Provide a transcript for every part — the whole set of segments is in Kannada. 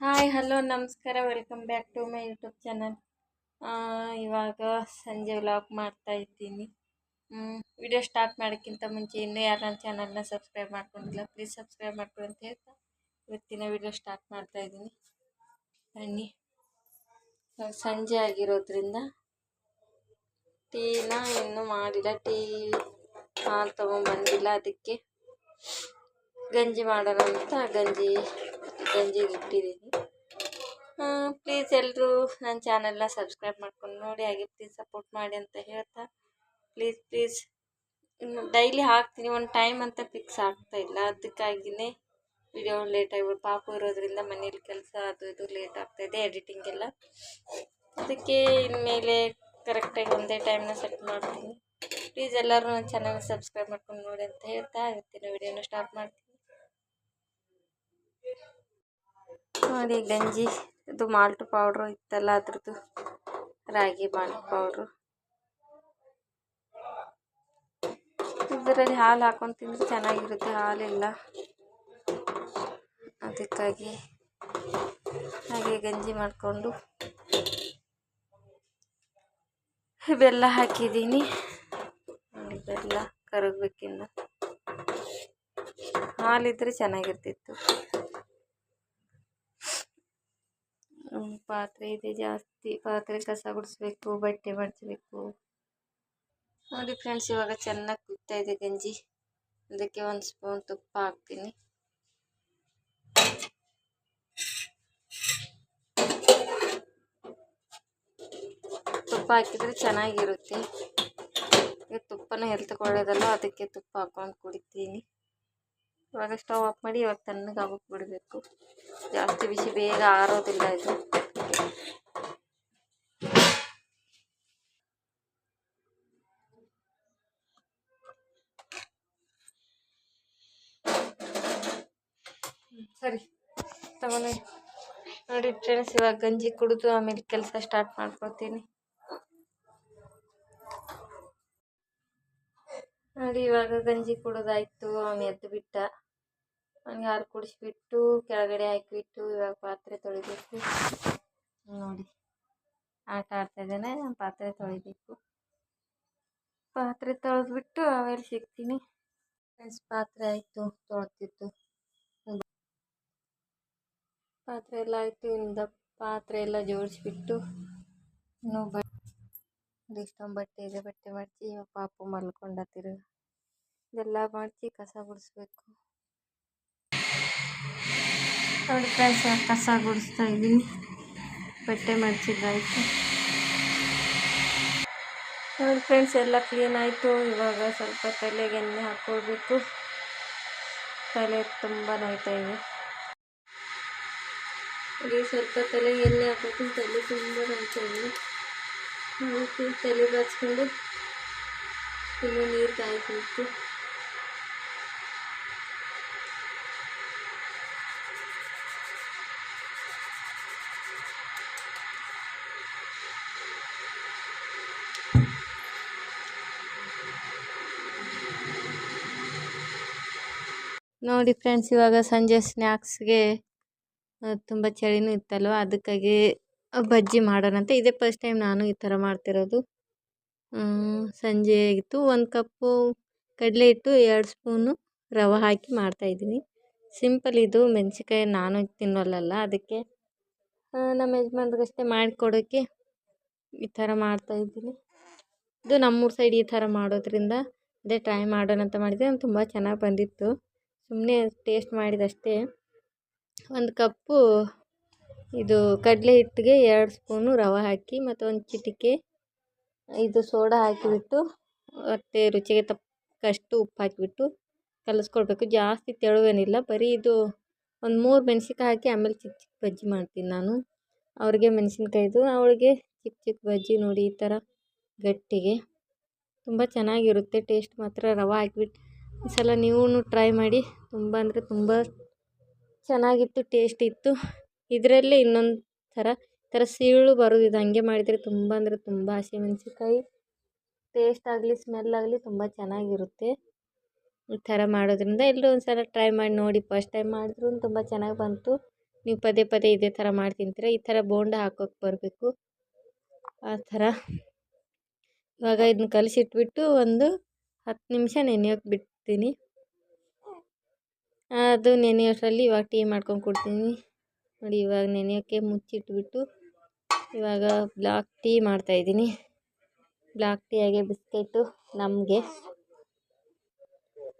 ಹಾಯ್ ಹಲೋ ನಮಸ್ಕಾರ. Welcome back to my YouTube channel ಇವಾಗ ಸಂಜೆ ವ್ಲಾಗ್ ಮಾಡ್ತಾ ಇದ್ದೀನಿ. ವಿಡಿಯೋ ಸ್ಟಾರ್ಟ್ ಮಾಡೋಕ್ಕಿಂತ ಮುಂಚೆ ಇನ್ನೂ ಯಾರು ನನ್ನ ಚಾನಲ್ನ ಸಬ್ಸ್ಕ್ರೈಬ್ ಮಾಡ್ಕೊಂಡಿಲ್ಲ ಪ್ಲೀಸ್ ಸಬ್ಸ್ಕ್ರೈಬ್ ಮಾಡ್ಕೊಳ್ಳಿ ಅಂತ ಹೇಳ್ತಾ ಇವತ್ತಿನ ವಿಡಿಯೋ ಸ್ಟಾರ್ಟ್ ಮಾಡ್ತಾ ಇದ್ದೀನಿ. ಬನ್ನಿ. ಸಂಜೆ ಆಗಿರೋದ್ರಿಂದ ಟೀನ ಇನ್ನೂ ಮಾಡಿಲ್ಲ. ಟೀ, ಹಾಲು ತೊಗೊಂಬಂದಿಲ್ಲ. ಅದಕ್ಕೆ ಗಂಜಿ ಮಾಡೋಣ ಅಂತ. ಗಂಜಿ ಗಂಜಿ ಇಟ್ಟಿದ್ದೀನಿ ಪ್ಲೀಸ್ ಎಲ್ಲರೂ ನನ್ನ ಚಾನಲ್ನ ಸಬ್ಸ್ಕ್ರೈಬ್ ಮಾಡ್ಕೊಂಡು ನೋಡಿ, ಹಾಗೆ ಪ್ಲೀಸ್ ಸಪೋರ್ಟ್ ಮಾಡಿ ಅಂತ ಹೇಳ್ತಾ ಪ್ಲೀಸ್ ಪ್ಲೀಸ್ ಡೈಲಿ ಹಾಕ್ತೀನಿ. ಒಂದು ಟೈಮ್ ಅಂತ ಫಿಕ್ಸ್ ಆಗ್ತಾ ಇಲ್ಲ. ಅದಕ್ಕಾಗಿಯೇ ವಿಡಿಯೋ ಲೇಟ್ ಆಗಿ ಪಾಪು ಇರೋದ್ರಿಂದ ಮನೇಲಿ ಕೆಲಸ ಅದು ಇದು ಲೇಟ್ ಆಗ್ತಾಯಿದೆ ಎಡಿಟಿಂಗ್ ಎಲ್ಲ. ಅದಕ್ಕೆ ಇನ್ಮೇಲೆ ಕರೆಕ್ಟಾಗಿ ಒಂದೇ ಟೈಮ್ನ ಸೆಟ್ ಮಾಡ್ತೀನಿ. ಪ್ಲೀಸ್ ಎಲ್ಲರೂ ನನ್ನ ಚಾನಲ್ ಸಬ್ಸ್ಕ್ರೈಬ್ ಮಾಡ್ಕೊಂಡು ನೋಡಿ ಅಂತ ಹೇಳ್ತಾ, ಇವತ್ತಿನ ವಿಡಿಯೋನ ಸ್ಟಾರ್ಟ್ ಮಾಡ್ತೀನಿ. ನೋಡಿ ಗಂಜಿ, ಇದು ಮಾಲ್ಟ್ ಪೌಡ್ರು ಇತ್ತಲ್ಲ ಅದ್ರದ್ದು, ರಾಗಿ ಮಾಲ್ಟ್ ಪೌಡ್ರು ಇದರಲ್ಲಿ ಹಾಲು ಹಾಕೊಂಡು ತಿಂದರೆ ಚೆನ್ನಾಗಿರುತ್ತೆ ಹಾಲಿಲ್ಲ ಅದಕ್ಕಾಗಿ ಹಾಗೆ ಗಂಜಿ ಮಾಡಿಕೊಂಡು ಬೆಲ್ಲ ಹಾಕಿದ್ದೀನಿ. ಬೆಲ್ಲ ಕರಗಬೇಕಿನ್ನು. ಹಾಲಿದ್ರೆ ಚೆನ್ನಾಗಿರ್ತಿತ್ತು. ಪಾತ್ರೆ ಇದೆ ಜಾಸ್ತಿ. ಪಾತ್ರೆ ಕಸ ಗುಡಿಸ್ಬೇಕು, ಬಟ್ಟೆ ಮಡಚಬೇಕು ನೋಡಿ ಫ್ರೆಂಡ್ಸ್ ಇವಾಗ ಚೆನ್ನಾಗಿ ಕುಗ್ತಾ ಇದೆ ಗಂಜಿ. ಅದಕ್ಕೆ ಒಂದು ಸ್ಪೂನ್ ತುಪ್ಪ ಹಾಕ್ತೀನಿ. ತುಪ್ಪ ಹಾಕಿದ್ರೆ ಚೆನ್ನಾಗಿರುತ್ತೆ. ಈಗ ತುಪ್ಪನ ಒಳ್ಳೇದಲ್ಲ ಅದಕ್ಕೆ ತುಪ್ಪ ಹಾಕೊಂಡು ಕುಡಿತೀನಿ. ಇವಾಗ ಸ್ಟವ್ ಆಫ್ ಮಾಡಿ ಇವಾಗ ತಣ್ಣಗೆ ಆಗೋಕೆ ಬಿಡಬೇಕು. ಜಾಸ್ತಿ ಬಿಸಿ ಬೇಗ ಆರೋದಿಲ್ಲ ಇದು. ಸರಿ, ತಗೊಳ್ಳಿ. ನೋಡಿ ಫ್ರೆಂಡ್ಸ್ ಇವಾಗ ಗಂಜಿ ಕುಡಿದು ಆಮೇಲೆ ಕೆಲಸ ಸ್ಟಾರ್ಟ್ ಮಾಡ್ಕೊತೀನಿ. ನೋಡಿ ಇವಾಗ ಗಂಜಿ ಕುಡಿದಾಯ್ತು, ಅವ್ನು ಎದ್ದು ಬಿಟ್ಟ. ಅವನಿಗೆ ಹಾಲು ಕುಡಿಸ್ಬಿಟ್ಟು ಕೆಳಗಡೆ ಹಾಕಿಬಿಟ್ಟು ಇವಾಗ ಪಾತ್ರೆ ತೊಳಿಬೇಕು. ನೋಡಿ, ಆಟ ಆಡ್ತಾ ಇದ್ದಾನೆ ಪಾತ್ರೆ ತೊಳಿಬೇಕು. ಪಾತ್ರೆ ತೊಳೆದ್ಬಿಟ್ಟು ಆಮೇಲೆ ಸಿಗ್ತೀನಿ. ಫ್ರೆಂಡ್ಸ್ ಪಾತ್ರೆ ಆಯಿತು ತೊಳ್ತಿತ್ತು ಪಾತ್ರೆ ಎಲ್ಲ ಆಯಿತು ಇಂದ ಪಾತ್ರೆ ಎಲ್ಲ ಜೋಡಿಸ್ಬಿಟ್ಟು ಇನ್ನು ಬಟ್ಟೆ ಇಷ್ಟೊಂದು ಬಟ್ಟೆ ಇದೆ, ಬಟ್ಟೆ ಇವಾಗ ಪಾಪು ಮಲ್ಕೊಂಡ ಇದೆಲ್ಲ ಮಡಚಿ ಕಸ ಗುಡಿಸ್ಬೇಕು ನೋಡಿ ಫ್ರೆಂಡ್ಸ್ ಕಸ ಗುಡಿಸ್ತಾ ಇದ್ದೀನಿ ಬಟ್ಟೆ ಮಡಚಿದ್ದಾಯ್ತು ನೋಡಿ ಫ್ರೆಂಡ್ಸ್ ಎಲ್ಲ ಕ್ಲೀನ್ ಆಯಿತು ಇವಾಗ ಸ್ವಲ್ಪ ತಲೆಗೆ ಎಣ್ಣೆ ಹಾಕ್ಕೊಳ್ಬೇಕು ತಲೆ ತುಂಬ ನೋಯ್ತಾ ಇದೆ ಇಲ್ಲಿ ಸ್ವಲ್ಪ ತಲೆಗೆ ಎಣ್ಣೆ ಹಾಕೋದು ತಲೆ ತುಂಬ ನೋಯ್ತಾ ಇದೆ ತಲೆ ಬಾಚ್ಕೊಂಡು ಇನ್ನು ನೀರು ಕಾಯ್ಬೇಕು ನೋಡಿ ಫ್ರೆಂಡ್ಸ್ ಇವಾಗ ಸಂಜೆ ಸ್ನ್ಯಾಕ್ಸ್ಗೆ ತುಂಬ ಚಳಿನೂ ಇತ್ತಲ್ವ? ಅದಕ್ಕಾಗಿ ಬಜ್ಜಿ ಮಾಡೋಣ ಅಂತ. ಇದೇ ಫಸ್ಟ್ ಟೈಮ್ ನಾನು ಈ ಥರ ಮಾಡ್ತಿರೋದು. ಸಂಜೆ ಆಗಿತ್ತು. ಒಂದು ಕಪ್ಪು ಕಡಲೆ ಹಿಟ್ಟು, ಎರಡು ಸ್ಪೂನು ರವೆ ಹಾಕಿ ಮಾಡ್ತಾಯಿದ್ದೀನಿ ಸಿಂಪಲ್ ಇದು. ಮೆಣಸಿನ್ಕಾಯಿ ನಾನು ತಿನ್ನೋಲ್ಲಲ್ಲ, ಅದಕ್ಕೆ ನಮ್ಮ ಯಜಮಾನ್ರಿಗಷ್ಟೇ ಮಾಡಿಕೊಡೋಕ್ಕೆ ಈ ಥರ ಮಾಡ್ತಾಯಿದ್ದೀನಿ ಇದು ನಮ್ಮೂರ ಸೈಡ್ ಈ ಥರ ಮಾಡೋದ್ರಿಂದ, ಅದೇ ಟ್ರೈ ಮಾಡೋಣ ಅಂತ ಮಾಡಿದ್ದೆ ತುಂಬ ಚೆನ್ನಾಗಿ ಬಂದಿತ್ತು. ಸುಮ್ಮನೆ ಟೇಸ್ಟ್ ಮಾಡಿದಷ್ಟೇ. ಒಂದು ಕಪ್ಪು ಇದು ಕಡಲೆ ಹಿಟ್ಟಿಗೆ ಎರಡು ಸ್ಪೂನು ರವೆ ಹಾಕಿ ಮತ್ತು ಒಂದು ಚಿಟಿಕೆ ಇದು ಸೋಡಾ ಹಾಕಿಬಿಟ್ಟು ಮತ್ತು ರುಚಿಗೆ ತಕ್ಕಷ್ಟು ಉಪ್ಪು ಹಾಕಿಬಿಟ್ಟು ಕಲಿಸ್ಕೊಳ್ಬೇಕು ಜಾಸ್ತಿ ತೆಳುವೇನಿಲ್ಲ. ಬರೀ ಇದು ಒಂದು ಮೂರು ಮೆಣ್ಸಿನ್ಕಾಯಿ ಹಾಕಿ ಆಮೇಲೆ ಚಿಕ್ಕ ಚಿಕ್ಕ ಬಜ್ಜಿ ಮಾಡ್ತೀನಿ ನಾನು. ಅವ್ರಿಗೆ ಮೆಣಸಿನ್ಕಾಯ್ದು, ಅವಳಿಗೆ ಚಿಕ್ಕ ಚಿಕ್ಕ ಬಜ್ಜಿ ನೋಡಿ ಈ ಥರ ಗಟ್ಟಿಗೆ. ತುಂಬ ಚೆನ್ನಾಗಿರುತ್ತೆ. ಟೇಸ್ಟ್ ಮಾತ್ರ ರವೆ ಹಾಕ್ಬಿಟ್ಟು ಈ ಸಲ ನೀವೂ ಟ್ರೈ ಮಾಡಿ. ತುಂಬ ಅಂದರೆ ತುಂಬ ಚೆನ್ನಾಗಿತ್ತು ಟೇಸ್ಟ್ ಇತ್ತು. ಇದರಲ್ಲೇ ಇನ್ನೊಂದು ಥರ ಥರ ಸೀಳು ಬರೋದು ಇದು ಹಂಗೆ ಮಾಡಿದರೆ ತುಂಬ ಅಂದರೆ ತುಂಬ ಹಸಿಮೆಣ್ಸಿನ್ಕಾಯಿ ಟೇಸ್ಟ್ ಆಗಲಿ ಸ್ಮೆಲ್ ಆಗಲಿ ತುಂಬ ಚೆನ್ನಾಗಿರುತ್ತೆ. ಈ ಥರ ಮಾಡೋದ್ರಿಂದ ಎಲ್ಲರೂ ಒಂದು ಸಲ ಟ್ರೈ ಮಾಡಿ ನೋಡಿ. ಫಸ್ಟ್ ಟೈಮ್ ಮಾಡಿದ್ರು ತುಂಬ ಚೆನ್ನಾಗಿ ಬಂತು. ನೀವು ಪದೇ ಪದೇ ಇದೇ ಥರ ಮಾಡಿ ತಿಂತೀರ? ಈ ಥರ ಬೋಂಡ ಹಾಕೋಕೆ ಬರಬೇಕು. ಆ ಥರ. ಇವಾಗ ಇದನ್ನ ಕಲಸಿಟ್ಬಿಟ್ಟು ಒಂದು ಹತ್ತು ನಿಮಿಷ ನೆನೆಯೋಕೆ ಬಿಡ್ತೀನಿ ಅದು ನೆನೆಯೋಷ್ಟರಲ್ಲಿ ಇವಾಗ ಟೀ ಮಾಡ್ಕೊಂಡು ಕೊಡ್ತೀನಿ. ನೋಡಿ ಇವಾಗ ನೆನೆಯೋಕ್ಕೆ ಮುಚ್ಚಿಟ್ಬಿಟ್ಟು ಇವಾಗ ಬ್ಲಾಕ್ ಟೀ ಮಾಡ್ತಾಯಿದ್ದೀನಿ ಬ್ಲಾಕ್ ಟೀ ಹಾಗೆ ಬಿಸ್ಕೆಟು ನಮಗೆ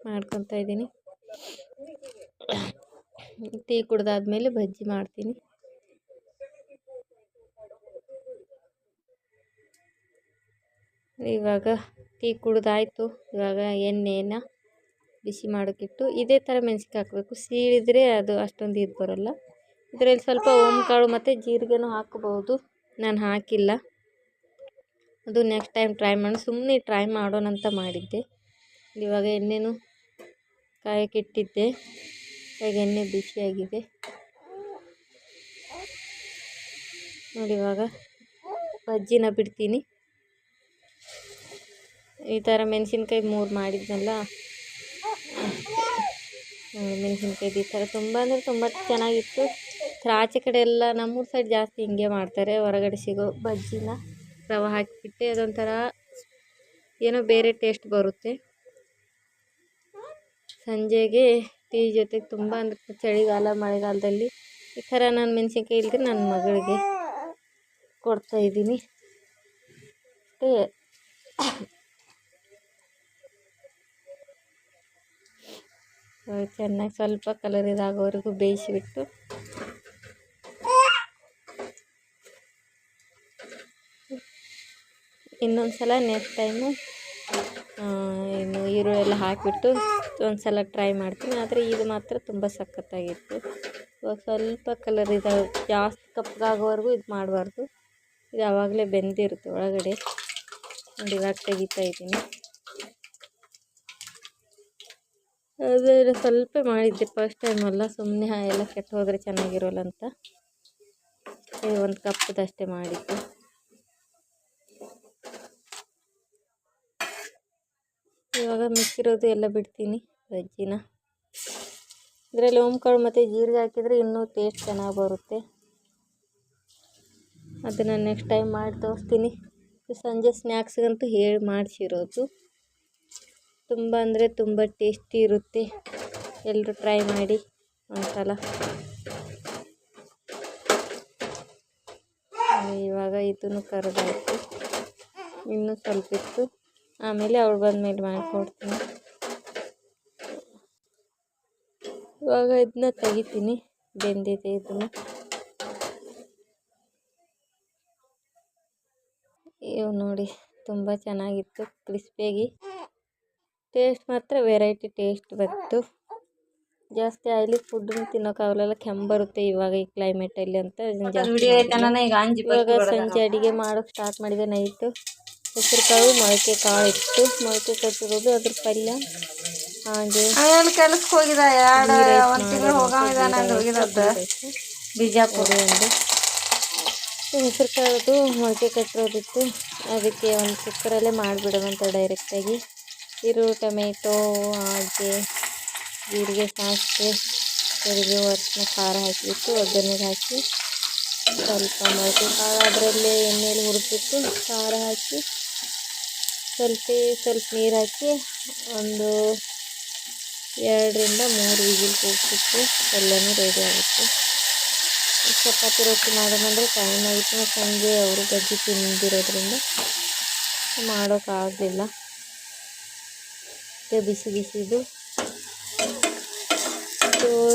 ಮಾಡ್ಕೊತಾ ಇದ್ದೀನಿ. ಟೀ ಕುಡ್ದಾದ್ಮೇಲೆ ಬಜ್ಜಿ ಮಾಡ್ತೀನಿ. ಇವಾಗ ಟೀ ಕುಡ್ದಾಯ್ತು. ಇವಾಗ ಎಣ್ಣೆನ ಬಿಸಿ ಮಾಡೋಕ್ಕಿಟ್ಟು ಇದೇ ಥರ ಮೆಣ್ಸಿನ್ಕಾಯಿ ಹಾಕಬೇಕು. ಸೀಳಿದರೆ ಅದು ಅಷ್ಟೊಂದು ಇದು ಬರೋಲ್ಲ. ಇದರಲ್ಲಿ ಸ್ವಲ್ಪ ಕಾಳು ಮತ್ತು ಜೀರಿಗೆನೂ ಹಾಕ್ಬೋದು. ನಾನು ಹಾಕಿಲ್ಲ. ಅದು ನೆಕ್ಸ್ಟ್ ಟೈಮ್ ಟ್ರೈ ಮಾಡೋಣ ಸುಮ್ಮನೆ ಟ್ರೈ ಮಾಡೋಣ ಅಂತ ಮಾಡಿದ್ದೆ. ಇವಾಗ ಎಣ್ಣೆನೂ ಕಾಯಕ್ಕಿಟ್ಟಿದ್ದೆ ಇವಾಗ ಎಣ್ಣೆ ಬಿಸಿಯಾಗಿದೆ. ನೋಡಿ ಇವಾಗ ಬಜ್ಜಿನ ಬಿಡ್ತೀನಿ. ಈ ಥರ ಮೆಣಸಿನ್ಕಾಯಿ ಮೂರು ಮಾಡಿದ್ನಲ್ಲ. ಮೆಣಸಿನ್ಕಾಯ್ದು ಈ ಥರ ತುಂಬ ಅಂದರೆ ತುಂಬ ಚೆನ್ನಾಗಿತ್ತು. ಆಚೆ ಕಡೆ ಎಲ್ಲ ನಮ್ಮೂರ ಸೈಡ್ ಜಾಸ್ತಿ ಹಿಂಗೆ ಮಾಡ್ತಾರೆ. ಹೊರಗಡೆ ಸಿಗೋ ಬಜ್ಜಿನ ರವೆ ಹಾಕಿಬಿಟ್ಟು ಅದೊಂಥರ ಏನೋ ಬೇರೆ ಟೇಸ್ಟ್ ಬರುತ್ತೆ. ಸಂಜೆಗೆ ಟೀ ಜೊತೆಗೆ ತುಂಬ ಅಂದರೆ ಚಳಿಗಾಲ, ಮಳೆಗಾಲದಲ್ಲಿ ಈ ಥರ ನಾನು ಮೆಣಸಿನ್ಕಾಯಿ ಇಲ್ಲದೆ ನನ್ನ ಮಗಳಿಗೆ ಕೊಡ್ತಾಯಿದ್ದೀನಿ ಅಷ್ಟೇ ಚೆನ್ನಾಗಿ ಸ್ವಲ್ಪ ಕಲರ್ ಇದಾಗೋವರೆಗೂ ಬೇಯಿಸಿಬಿಟ್ಟು. ಇನ್ನೊಂದು ಸಲ ನೆಕ್ಸ್ಟ್ ಟೈಮು ಇನ್ನು ಈರುಳ್ಳಿ ಎಲ್ಲ ಹಾಕಿಬಿಟ್ಟು ಒಂದು ಸಲ ಟ್ರೈ ಮಾಡ್ತೀನಿ. ಆದರೆ ಇದು ಮಾತ್ರ ತುಂಬ ಸಖತ್ತಾಗಿತ್ತು. ಇವಾಗ ಸ್ವಲ್ಪ ಕಲರ್ ಇದಾವೆ, ಜಾಸ್ತಿ ಕಪ್ಪಗಾಗೋವರೆಗೂ ಇದು ಮಾಡಬಾರ್ದು. ಇದು ಆವಾಗಲೇ ಬೆಂದಿರುತ್ತೆ ಒಳಗಡೆ. ಇವಾಗ ತೆಗಿತಾ ಇದ್ದೀನಿ. ಅದೇ ಸ್ವಲ್ಪ ಮಾಡಿದ್ದೆ ಫಸ್ಟ್ ಟೈಮ್ ಅಲ್ಲ ಸುಮ್ಮನೆ ಎಲ್ಲ ಕೆಟ್ಟು ಹೋದರೆ ಚೆನ್ನಾಗಿರೋಲ್ಲ ಅಂತ. ಒಂದು ಕಪ್ಪದಷ್ಟೇ ಮಾಡಿದ್ದೆ. ಇವಾಗ ಮಿಕ್ಕಿರೋದು ಎಲ್ಲ ಬಿಡ್ತೀನಿ ಬಜ್ಜಿನ ಇದರಲ್ಲಿ ಓಂಕಾಳು ಮತ್ತು ಜೀರಿಗೆ ಹಾಕಿದರೆ ಇನ್ನೂ ಟೇಸ್ಟ್ ಚೆನ್ನಾಗಿ ಬರುತ್ತೆ. ಅದನ್ನು ನೆಕ್ಸ್ಟ್ ಟೈಮ್ ಮಾಡಿ ತೋರಿಸ್ತೀನಿ. ಸಂಜೆ ಸ್ನ್ಯಾಕ್ಸ್ಗಂತೂ ಹೇಳಿ ಮಾಡಿಸಿರೋದು. ತುಂಬ ಅಂದರೆ ತುಂಬ ಟೇಸ್ಟಿ ಇರುತ್ತೆ. ಎಲ್ಲರೂ ಟ್ರೈ ಮಾಡಿ ಒಂದ್ಸಲ. ಇವಾಗ ಇದನ್ನು ಕರೆದಾಯ್ತು ಇನ್ನೂ ಸ್ವಲ್ಪ ಇತ್ತು ಆಮೇಲೆ ಅವ್ರು ಬಂದಮೇಲೆ ಮಾಡಿಕೊಡ್ತೀನಿ. ಇವಾಗ ಇದನ್ನ ತೆಗಿತೀನಿ, ಬೆಂದಿದೆ ಇದನ್ನು. ಇವು ನೋಡಿ, ತುಂಬ ಚೆನ್ನಾಗಿತ್ತು ಕ್ರಿಸ್ಪಿಯಾಗಿ ಟೇಸ್ಟ್ ಮಾತ್ರ ವೆರೈಟಿ ಟೇಸ್ಟ್ ಬಂತು. ಜಾಸ್ತಿ ಆಯಿಲಿ ಫುಡ್ ತಿನ್ನೋಕ್ಕಾಗಲ್ಲ ಕೆಮ್ಮು ಬರುತ್ತೆ ಇವಾಗ ಈ ಕ್ಲೈಮೇಟಲ್ಲಿ ಅಂತ ಇವಾಗ ಸಂಜೆ ಅಡುಗೆ ಮಾಡೋಕ್ಕೆ ಸ್ಟಾರ್ಟ್ ಮಾಡಿದೆ ನೈಟು ಹೆಸರು ಕಾಳು ಮೊಳಕೆ ಕಾಳು ಇತ್ತು. ಮೊಳಕೆ ಕಟ್ಟಿರೋದು ಅದ್ರ ಪಲ್ಯ ಹಾಗೆ ಕೆಲಸಕ್ಕೆ ಹೋಗಿದ ಬಿಜಾಪುರ. ಒಂದು ಹೆಸರು ಕಾಳದು ಮೊಳಕೆ ಕಟ್ಟಿರೋದಿತ್ತು. ಅದಕ್ಕೆ ಒಂದು ಕುಕ್ಕರಲ್ಲೇ ಮಾಡಿಬಿಡೋದಂತ ಡೈರೆಕ್ಟಾಗಿ ಇರು ಟೊಮೆಟೊ, ಹಾಗೆ ಜೀರಿಗೆ, ಸಾಸಿವೆ ಜೀರಿಗೆ ಅರಿಶಿನ, ಖಾರ ಹಾಕಿಬಿಟ್ಟು ಒಗ್ಗರಣೆಗೆ ಹಾಕಿ ಸ್ವಲ್ಪ ಮೊಳಕೆ ಕಾಳು ಅದರಲ್ಲೇ ಎಣ್ಣೆಯಲ್ಲಿ ಹುರಿದ್ಬಿಟ್ಟು ಖಾರ ಹಾಕಿ ಸ್ವಲ್ಪ ಸ್ವಲ್ಪ ನೀರು ಹಾಕಿ ಒಂದು ಎರಡರಿಂದ ಮೂರು ವಿಜಿಲ್ ಕೂಗಿಸಿಟ್ಟು ಎಲ್ಲನೂ ರೆಡಿ ಆಗುತ್ತೆ. ಚಪಾತಿ ರೊಟ್ಟಿ ಮಾಡೋದಂದರೆ ಟೈಮ್ ಆಗಿತ್ತು ಸಂಜೆ ಅವರು ಬಜ್ಜಿ ತಿಂದಿರೋದ್ರಿಂದ ಮಾಡೋಕ್ಕಾಗಲಿಲ್ಲ. ಬಿಸಿ ಬಿಸಿದು.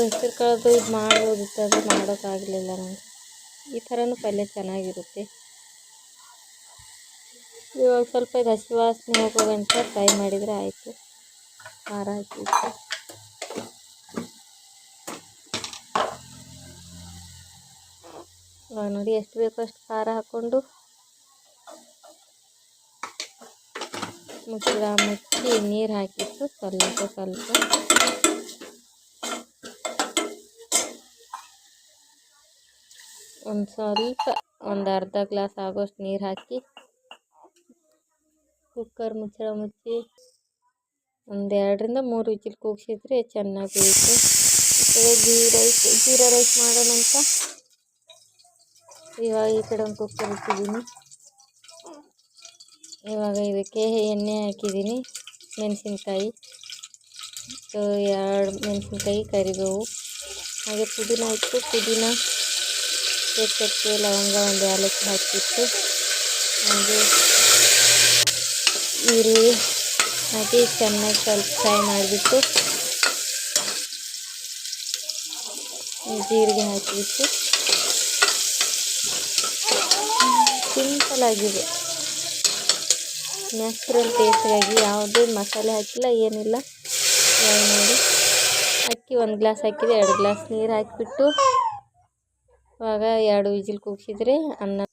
ಹೆಸರು ಕಾಳದು ಇದು ಮಾಡ್ಬೋದಿತ್ತು ಅದು ಮಾಡೋಕ್ಕಾಗಲಿಲ್ಲ ನನಗೆ ಈ ಥರನೂ ಪಲ್ಯ ಚೆನ್ನಾಗಿರುತ್ತೆ. ಇವಾಗ ಸ್ವಲ್ಪ ಇದು ಹಸಿ ವಾಸನೆ ಹೋಗೋಗಂಟ ಫ್ರೈ ಮಾಡಿದರೆ ಆಯಿತು. ಖಾರ ಹಾಕಿತ್ತು ನೋಡಿ ಎಷ್ಟು ಬೇಕೋ ಅಷ್ಟು ಖಾರ ಹಾಕ್ಕೊಂಡು ಮುಚ್ಚಳ ಮುಚ್ಚಿ ನೀರು ಹಾಕಿಟ್ಟು ಸ್ವಲ್ಪ ಸ್ವಲ್ಪ ಒಂದು ಸ್ವಲ್ಪ, ಒಂದು ಅರ್ಧ ಗ್ಲಾಸ್ ಆಗೋಷ್ಟು ನೀರು ಹಾಕಿ. ಕುಕ್ಕರ್ ಮುಚ್ಚಳ ಮುಚ್ಚಿ. ಒಂದೆರಡರಿಂದ ಮೂರು ವಿಜಿಲ್ ಕೂಗಿಸಿದ್ರೆ ಚೆನ್ನಾಗಿ ಕಡೆ ಗೀ ರೈಸ್, ಜೀರಾ ರೈಸ್ ಮಾಡೋಣ ಅಂತ ಇವಾಗ ಈ ಕಡೆ ಒಂದು ಕುಕ್ಕರ್ ಇಟ್ಟಿದ್ದೀನಿ. ಇವಾಗ ಇದಕ್ಕೆ ಎಣ್ಣೆ ಹಾಕಿದ್ದೀನಿ, ಮೆಣಸಿನ್ಕಾಯಿ. ಎರಡು ಮೆಣಸಿನ್ಕಾಯಿ, ಕರಿಬೇವು. ಹಾಗೆ ಪುದೀನ ಇತ್ತು ಪುದೀನ ಚಕ್ಕೆ ಲವಂಗ ಒಂದು ಏಲಕ್ಕಿ ಹಾಕಿತ್ತು ಹಾಗೆ ಈರುಳ್ಳಿ ಹಾಕಿ ಚೆನ್ನಾಗಿ ಸ್ವಲ್ಪ ಫ್ರೈ ಮಾಡಿಬಿಟ್ಟು ಜೀರಿಗೆ ಹಾಕಿಬಿಟ್ಟು, ಸಿಂಪಲ್ ಆಗಿದೆ. ನ್ಯಾಚುರಲ್ ಟೇಸ್ಟ್ಗಾಗಿ ಯಾವುದೇ ಮಸಾಲೆ ಹಾಕಿಲ್ಲ, ಏನಿಲ್ಲ. ನೋಡಿ. ಅಕ್ಕಿ ಒಂದು ಗ್ಲಾಸ್ ಹಾಕಿದೆ, ಎರಡು ಗ್ಲಾಸ್ ನೀರು ಹಾಕಿಬಿಟ್ಟು ಇವಾಗ ಎರಡು ವಿಜಿಲ್ ಕೂಗಿಸಿದ್ರೆ ಅನ್ನ